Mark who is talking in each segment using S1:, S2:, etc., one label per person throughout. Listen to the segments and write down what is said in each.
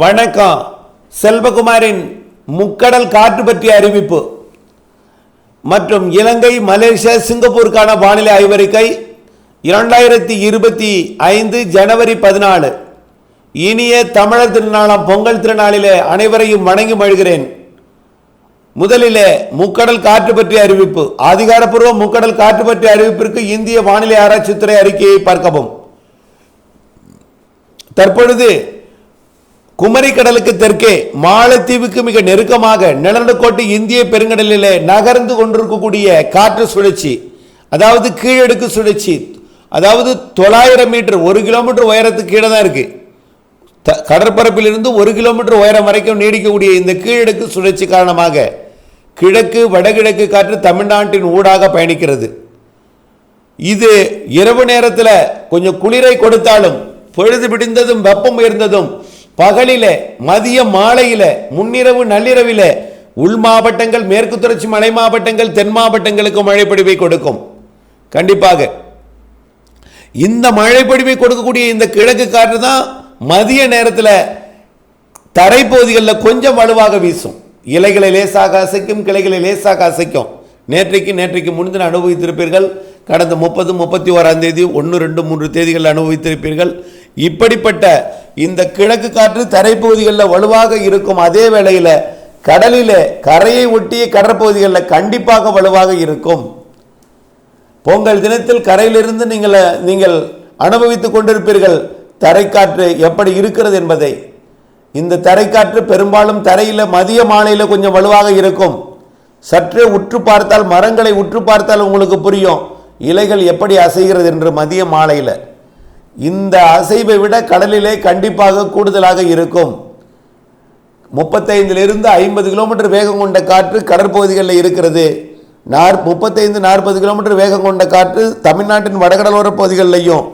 S1: வணக்கம். செல்வகுமாரின் முக்கடல் காற்று பற்றிய அறிவிப்பு. மற்றும் இலங்கை மலேசியா சிங்கப்பூருக்கான வானிலை ஆய்வறிக்கை இரண்டாயிரத்தி இருபத்தி ஐந்து ஜனவரி பதினாலு. இனிய தமிழர் திருநாளாம் பொங்கல் திருநாளிலே அனைவரையும் வணங்கி மழுகிறேன் முதலிலே முக்கடல் காற்று பற்றிய அறிவிப்பு. அதிகாரப்பூர்வ முக்கடல் காற்று பற்றிய அறிவிப்பிற்கு இந்திய வானிலை ஆராய்ச்சித்துறை அறிக்கையை பார்க்கவும். தற்பொழுது குமரி கடலுக்கு தெற்கே மாலத்தீவுக்கு மிக நெருக்கமாக நிலநடுக்கோட்டு இந்திய பெருங்கடலிலே நகர்ந்து கொண்டிருக்கக்கூடிய காற்று சுழற்சி அதாவது கீழடுக்கு சுழற்சி அதாவது தொள்ளாயிரம் மீட்டர் ஒரு கிலோமீட்டர் உயரத்துக்கு கீழே தான் இருக்குது த- கடற்பரப்பிலிருந்து ஒரு கிலோமீட்டர் உயரம் வரைக்கும் நீடிக்கக்கூடிய இந்த கீழடுக்கு சுழற்சி காரணமாக கிழக்கு வடகிழக்கு காற்று தமிழ்நாட்டின் ஊடாக பயணிக்கிறது. இது இரவு நேரத்தில் கொஞ்சம் குளிரை கொடுத்தாலும் பொழுது விடிந்ததும் வெப்பம் உயர்ந்ததும் பகலில மதிய மாலையில முன்னிரவு நள்ளிரவில உள் மாவட்டங்கள் மேற்கு தொடர்ச்சி மலை மாவட்டங்கள் தென் மாவட்டங்களுக்கு மழைப்பொழிவை கொடுக்கும். கண்டிப்பாக இந்த மழைப்பொழிவை கொடுக்கக்கூடிய இந்த கிழக்கு காற்று தான் மதிய நேரத்தில் தரைப்பகுதிகளில் கொஞ்சம் வலுவாக வீசும். இலைகளை லேசாக அசைக்கும் கிளைகளை லேசாக அசைக்கும். நேற்றைக்கு நேற்றைக்கு முன்தின அனுபவித்திருப்பீர்கள். கடந்த முப்பது முப்பத்தி ஓராம் தேதி ஒன்று ரெண்டு மூன்று தேதிகள் அனுபவித்திருப்பீர்கள். இப்படிப்பட்ட இந்த கிழக்கு காற்று தரைப்பகுதிகளில் வலுவாக இருக்கும் அதே வேளையில் கடலில் கரையை ஒட்டிய கடற்பகுதிகளில் கண்டிப்பாக வலுவாக இருக்கும். பொங்கல் தினத்தில் கரையிலிருந்து நீங்கள் நீங்கள் அனுபவித்துக் கொண்டிருப்பீர்கள் தரைக்காற்று எப்படி இருக்கிறது என்பதை. இந்த தரைக்காற்று பெரும்பாலும் தரையில் மதிய மாலையில் கொஞ்சம் வலுவாக இருக்கும். சற்றே உற்று பார்த்தால் மரங்களை உற்று பார்த்தால் உங்களுக்கு புரியும் இலைகள் எப்படி அசைகிறது என்று மதிய மாலையில். இந்த அசைவை விட கடலிலே கண்டிப்பாக கூடுதலாக இருக்கும். முப்பத்தைந்திலிருந்து ஐம்பது கிலோமீட்டர் வேகம் கொண்ட காற்று கடற்பகுதிகளில் இருக்கிறது. நாற் முப்பத்தைந்து நாற்பது கிலோமீட்டர் வேகம் கொண்ட காற்று தமிழ்நாட்டின் வடகடலோர பகுதிகளிலையும்.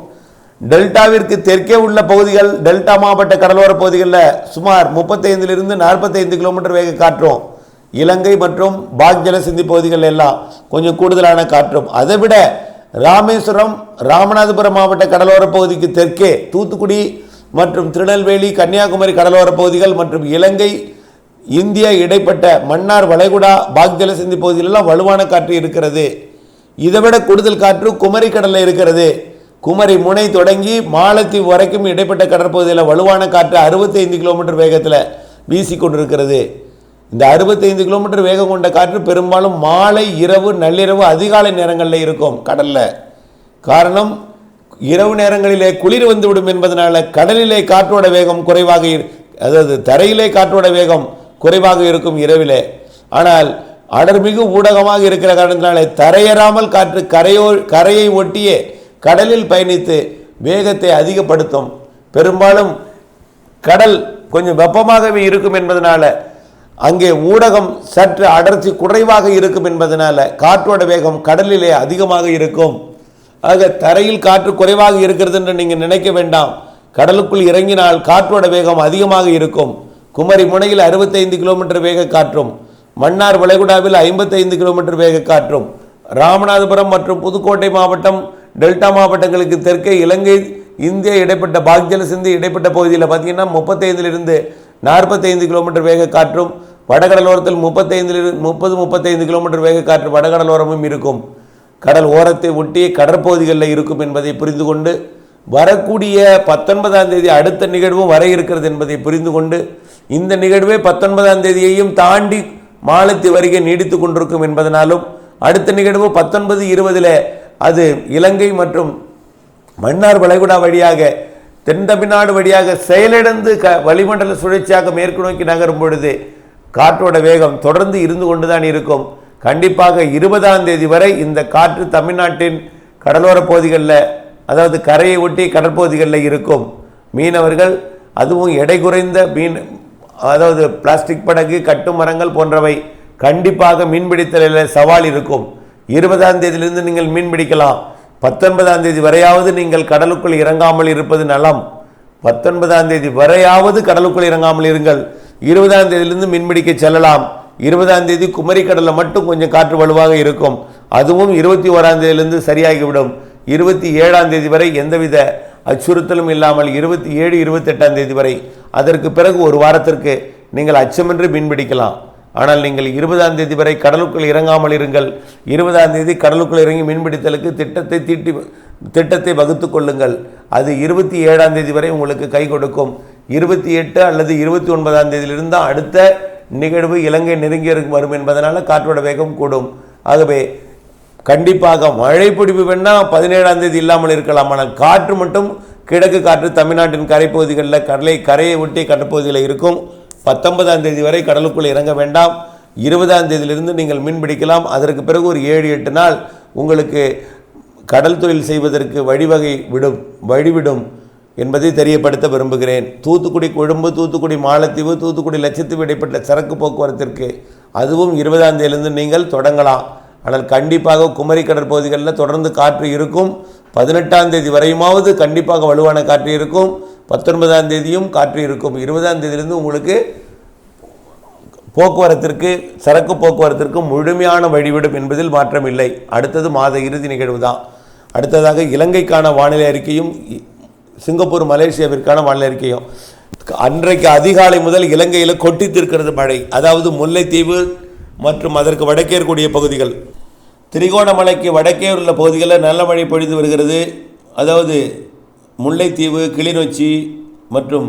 S1: டெல்டாவிற்கு தெற்கே உள்ள பகுதிகள் டெல்டா மாவட்ட கடலோர பகுதிகளில் சுமார் முப்பத்தைந்திலிருந்து நாற்பத்தைந்து கிலோமீட்டர் வேக காற்றும். இலங்கை மற்றும் பாக் ஜலசிந்தி பகுதிகள் எல்லாம் கொஞ்சம் கூடுதலான காற்றும். அதை விட ராமேஸ்வரம் ராமநாதபுரம் மாவட்ட கடலோர பகுதிக்கு தெற்கே தூத்துக்குடி மற்றும் திருநெல்வேலி கன்னியாகுமரி கடலோர பகுதிகள் மற்றும் இலங்கை இந்தியா இடைப்பட்ட மன்னார் வளைகுடா பாக் சிந்தி பகுதிகளெல்லாம் வலுவான காற்று இருக்கிறது. இதைவிட கூடுதல் காற்று குமரி கடலில் இருக்கிறது. குமரி முனை தொடங்கி மாலத்தீவு வரைக்கும் இடைப்பட்ட கடற்பகுதியில் வலுவான காற்று 65 கிலோமீட்டர் வேகத்தில் வீசிக்கொண்டிருக்கிறது. இந்த 65 கிலோமீட்டர் வேகம் கொண்ட காற்று பெரும்பாலும் மாலை இரவு நள்ளிரவு அதிகாலை நேரங்களில் இருக்கும் கடலில். காரணம் இரவு நேரங்களிலே குளிர் வந்துவிடும் என்பதனால கடலிலே காற்றோட வேகம் குறைவாக அதாவது தரையிலே காற்றோட வேகம் குறைவாக இருக்கும் இரவிலே. ஆனால் அடர்மிகு ஊடகமாக இருக்கிற காரணத்தினாலே தரையேறாமல் காற்று கரையோ கரையை ஒட்டியே கடலில் பயணித்து வேகத்தை அதிகப்படுத்தும். பெரும்பாலும் கடல் கொஞ்சம் வெப்பமாகவே இருக்கும் என்பதனால அங்கே ஊடகம் சற்று அடர்த்தி குறைவாக இருக்கும் என்பதனால காற்றோட வேகம் கடலிலே அதிகமாக இருக்கும். ஆக தரையில் காற்று குறைவாக இருக்கிறது என்று நீங்கள் நினைக்க வேண்டாம். கடலுக்குள் இறங்கினால் காற்றோட வேகம் அதிகமாக இருக்கும். குமரி முனையில் 65 கிலோமீட்டர் வேக காற்றும் மன்னார் வளைகுடாவில் 55 கிலோமீட்டர் வேக காற்றும் ராமநாதபுரம் மற்றும் புதுக்கோட்டை மாவட்டம் டெல்டா மாவட்டங்களுக்கு தெற்கே இலங்கை இந்திய இடைப்பட்ட பாக்ஜல சிந்து இடைப்பட்ட பகுதியில் பார்த்தீங்கன்னா முப்பத்தைந்திலிருந்து நாற்பத்தைந்து கிலோமீட்டர் வேக காற்றும் வடகடலோரத்தில் முப்பத்தைந்திலிருந்து முப்பது முப்பத்தைந்து கிலோமீட்டர் வேக காற்று வடகடலோரமும் இருக்கும். கடல் ஓரத்தை ஒட்டிய கடற்பகுதிகளில் இருக்கும் என்பதை புரிந்து கொண்டு வரக்கூடிய பத்தொன்பதாம் தேதி அடுத்த நிகழ்வும் வர இருக்கிறது என்பதை புரிந்து கொண்டு இந்த நிகழ்வே பத்தொன்பதாம் தேதியையும் தாண்டி மாலத்தி வருகை நீடித்து கொண்டிருக்கும் என்பதனாலும் அடுத்த நிகழ்வு பத்தொன்பது இருபதில் அது இலங்கை மற்றும் மன்னார் வளைகுடா வழியாக தென் தமிழ்நாடு வழியாக செயலிழந்து க வளிமண்டல சுழற்சியாக மேற்கு நோக்கி நகரும் பொழுது காற்றோட வேகம் தொடர்ந்து இருந்து கொண்டுதான் இருக்கும். கண்டிப்பாக இருபதாம் தேதி வரை இந்த காற்று தமிழ்நாட்டின் கடலோர பகுதிகளில் அதாவது கரையை ஒட்டி கடற்பகுதிகளில் இருக்கும். மீனவர்கள் அதுவும் எடை குறைந்த மீன் அதாவது பிளாஸ்டிக் படகு கட்டு மரங்கள் போன்றவை கண்டிப்பாக மீன்பிடித்தலில் சவால் இருக்கும். இருபதாம் தேதியிலிருந்து நீங்கள் மீன் பிடிக்கலாம். பத்தொன்பதாம் தேதி வரையாவது நீங்கள் கடலுக்குள் இறங்காமல் இருப்பது நலம். பத்தொன்பதாம் தேதி வரையாவது கடலுக்குள் இறங்காமல் இருங்கள். இருபதாம் தேதியிலிருந்து மீன்பிடிக்க செல்லலாம். இருபதாம் தேதி குமரிக்கடலில் மட்டும் கொஞ்சம் காற்று வலுவாக இருக்கும். அதுவும் இருபத்தி ஓராம் தேதியிலிருந்து சரியாகிவிடும். இருபத்தி ஏழாம் தேதி வரை எந்தவித அச்சுறுத்தலும் இல்லாமல் இருபத்தி ஏழு இருபத்தெட்டாம் தேதி வரை. அதற்கு பிறகு ஒரு வாரத்திற்கு நீங்கள் அச்சமின்றி மீன்பிடிக்கலாம். ஆனால் நீங்கள் இருபதாம் தேதி வரை கடலுக்குள் இறங்காமல் இருங்கள். இருபதாம் தேதி கடலுக்குள் இறங்கி மீன்பிடித்தலுக்கு திட்டத்தை தீட்டி திட்டத்தை வகுத்து கொள்ளுங்கள். அது இருபத்தி ஏழாம் தேதி வரை உங்களுக்கு கை கொடுக்கும். இருபத்தி எட்டு அல்லது இருபத்தி ஒன்பதாம் தேதியிலிருந்து தான் அடுத்த நிகழ்வு இலங்கை நெருங்கி வரும் என்பதனால் காற்றோட வேகம் கூடும். ஆகவே கண்டிப்பாக மழை பிடிப்பு வேணா பதினேழாம் தேதி இல்லாமல் இருக்கலாம். ஆனால் காற்று மட்டும் கிழக்கு காற்று தமிழ்நாட்டின் கரைப்பகுதிகளில் கடலை கரையை ஒட்டி கடற்பகுதியில் இருக்கும். பத்தொன்பதாம் தேதி வரை கடலுக்குள் இறங்க வேண்டாம். இருபதாம் தேதியிலிருந்து நீங்கள் மீன் பிடிக்கலாம். அதற்கு பிறகு ஒரு ஏழு எட்டு நாள் உங்களுக்கு கடல் தொழில் செய்வதற்கு வழிவகை விடும் வழிவிடும். என்பதை தெரியப்படுத்த விரும்புகிறேன். தூத்துக்குடி கொழும்பு தூத்துக்குடி மாலத்தீவு தூத்துக்குடி லட்சத்தீவு இடைப்பட்ட சரக்கு போக்குவரத்திற்கு அதுவும் இருபதாம் தேதியிலிருந்து நீங்கள் தொடங்கலாம். ஆனால் கண்டிப்பாக குமரி கடற்பகுதிகளில் தொடர்ந்து காற்று இருக்கும். பதினெட்டாம் தேதி வரையுமாவது கண்டிப்பாக வலுவான காற்று இருக்கும். பத்தொன்பதாம் தேதியும் காற்று இருக்கும். இருபதாம் தேதியிலிருந்து உங்களுக்கு போக்குவரத்திற்கு சரக்கு போக்குவரத்திற்கு முழுமையான வழிவிடும் என்பதில் மாற்றமில்லை. அடுத்தது மாத இறுதி நிகழ்வு தான் அடுத்ததாக இலங்கைக்கான வானிலை அறிக்கையும் சிங்கப்பூர் மலேசியாவிற்கான வானிலை அறிக்கையும் அன்றைக்கு அதிகாலை முதல் இலங்கையில் கொட்டி தீர்க்கிறது மழை. அதாவது முல்லைத்தீவு மற்றும் அதற்கு வடக்கே இருக்கக்கூடிய பகுதிகள். திரிகோணமலைக்கு வடக்கே உள்ள பகுதிகளில் நல்ல மழை பொழிந்து வருகிறது. அதாவது முல்லைத்தீவு கிளிநொச்சி மற்றும்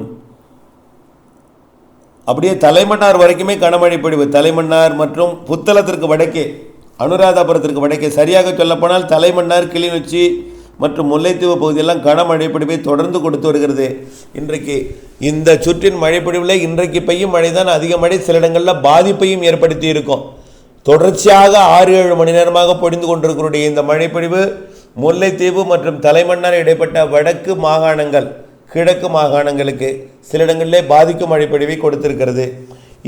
S1: அப்படியே தலைமன்னார் வரைக்குமே கனமழை பொழிவு. தலைமன்னார் மற்றும் புத்தளத்திற்கு வடக்கே அனுராதபுரத்திற்கு வடக்கே. சரியாக சொல்லப்போனால் தலைமன்னார் கிளிநொச்சி மற்றும் முல்லைத்தீவு பகுதியெல்லாம் கனமழை பொழிவை தொடர்ந்து கொடுத்து வருகிறது. இன்றைக்கு இந்த சுற்றின் மழை இன்றைக்கு பெய்யும் மழை தான் அதிக மழை. சில இடங்களில் பாதிப்பையும் ஏற்படுத்தி இருக்கும். தொடர்ச்சியாக ஆறு ஏழு மணி நேரமாக பொழிந்து கொண்டிருக்கிறடைய இந்த மழைப்பொழிவு முல்லைத்தீவு மற்றும் தலைமன்னார் இடைப்பட்ட வடக்கு மாகாணங்கள் கிழக்கு மாகாணங்களுக்கு சில இடங்களிலே பாதிக்கும் மழைப்பொழிவை கொடுத்திருக்கிறது.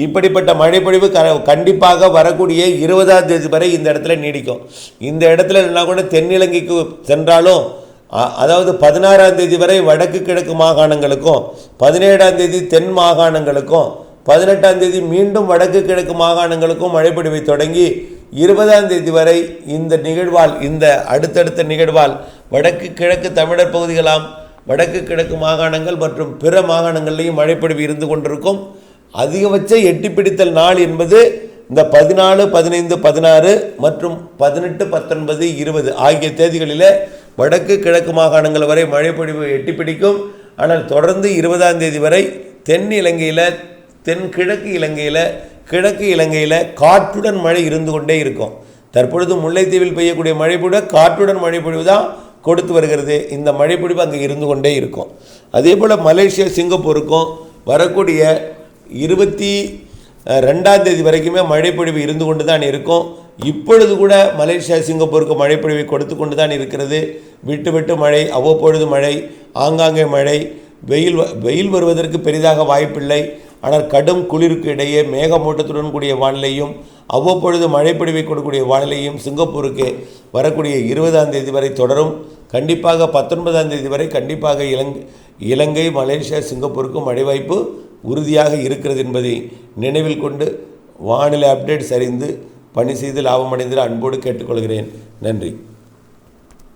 S1: இப்படிப்பட்ட மழைப்பொழிவு க கண்டிப்பாக வரக்கூடிய இருபதாம் தேதி வரை இந்த இடத்துல நீடிக்கும். இந்த இடத்துல என்ன கூட தென்னிலங்கைக்கு சென்றாலும் அதாவது பதினாறாம் தேதி வரை வடக்கு கிழக்கு மாகாணங்களுக்கும் பதினேழாம் தேதி தென் மாகாணங்களுக்கும் பதினெட்டாம் தேதி மீண்டும் வடக்கு கிழக்கு மாகாணங்களுக்கும் மழைப்பொழிவை தொடங்கி இருபதாம் தேதி வரை இந்த நிகழ்வால் இந்த அடுத்தடுத்த நிகழ்வால் வடக்கு கிழக்கு தமிழர் பகுதிகளாம் வடக்கு கிழக்கு மாகாணங்கள் மற்றும் பிற மாகாணங்கள்லேயும் மழைப்பொழிவு இருந்து கொண்டிருக்கும். அதிகபட்ச எட்டி பிடித்தல் நாள் என்பது இந்த பதினாலு பதினைந்து பதினாறு மற்றும் பதினெட்டு பத்தொன்பது இருபது ஆகிய தேதிகளில் வடக்கு கிழக்கு மாகாணங்கள் வரை மழைப்பொழிவு எட்டி பிடிக்கும். ஆனால் தொடர்ந்து இருபதாம் தேதி வரை தென் இலங்கையில் தென் கிழக்கு இலங்கையில் கிழக்கு இலங்கையில் காற்றுடன் மழை இருந்து கொண்டே இருக்கும். தற்பொழுது முல்லைத்தீவில் பெய்யக்கூடிய மழைப்பொழிவு காற்றுடன் மழைப்பொழிவு தான் கொடுத்து வருகிறது. இந்த மழைப்பொழிவு அங்கே இருந்து கொண்டே இருக்கும். அதே போல் மலேசியா சிங்கப்பூருக்கும் வரக்கூடிய இருபத்தி ரெண்டாம் தேதி வரைக்குமே மழைப்பொழிவு இருந்து கொண்டு தான் இருக்கும். இப்பொழுது கூட மலேசியா சிங்கப்பூருக்கு மழைப்பொழிவை கொடுத்து கொண்டு தான் இருக்கிறது. விட்டு விட்டு மழை அவ்வப்பொழுது மழை ஆங்காங்கே மழை. வெயில் வ- வெயில் வருவதற்கு பெரிதாக வாய்ப்பில்லை. ஆனால் கடும் குளிருக்கு இடையே மேகமூட்டத்துடன் கூடிய வானிலையும் அவ்வப்பொழுது மழைப்பொழிவை கொடுக்கக்கூடிய வானிலையும் சிங்கப்பூருக்கு வரக்கூடிய இருபதாம் தேதி வரை தொடரும். கண்டிப்பாக பத்தொன்பதாம் தேதி வரை கண்டிப்பாக இலங்கை இலங்கை மலேசியா சிங்கப்பூருக்கு மழை வாய்ப்பு உறுதியாக இருக்கிறது என்பதை நினைவில் கொண்டு வானிலை அப்டேட் சரிந்து பணி செய்து லாபமடைந்து அன்போடு கேட்டுக்கொள்கிறேன். நன்றி.